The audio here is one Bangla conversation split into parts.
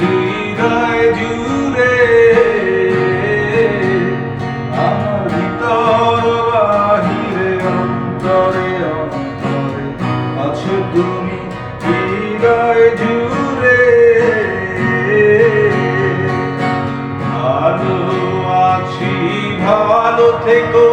হৃদয় জুড়ে আমার ভিতর বাহিরে, অন্তরে অন্তরে আছো তুমি হৃদয় জুড়ে। ভালো আছি, ভালো থেকো।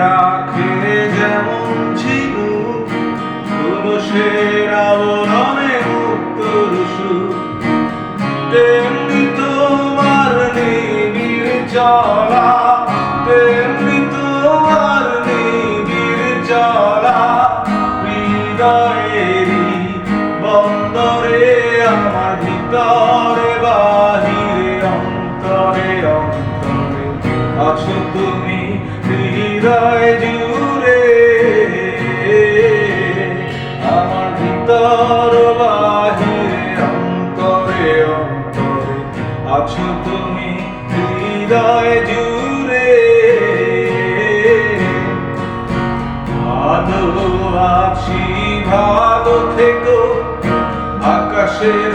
রাখে যেমন ছিল তুলসে আবরণে মুক্ত যেমন তেমনি তোমার নিবিড় চলা তেমনি তোমার হৃদয়েরই ভিতরে বাহিরে, অন্তরে অন্তরে। আছো তুমি হৃদয় জুড়ে। আমার ভিতর, বাহিরে, অন্তরে অন্তরে। আছো তুমি হৃদয় জুড়ে। ভালো আছি, ভালো থেকো। আকাশের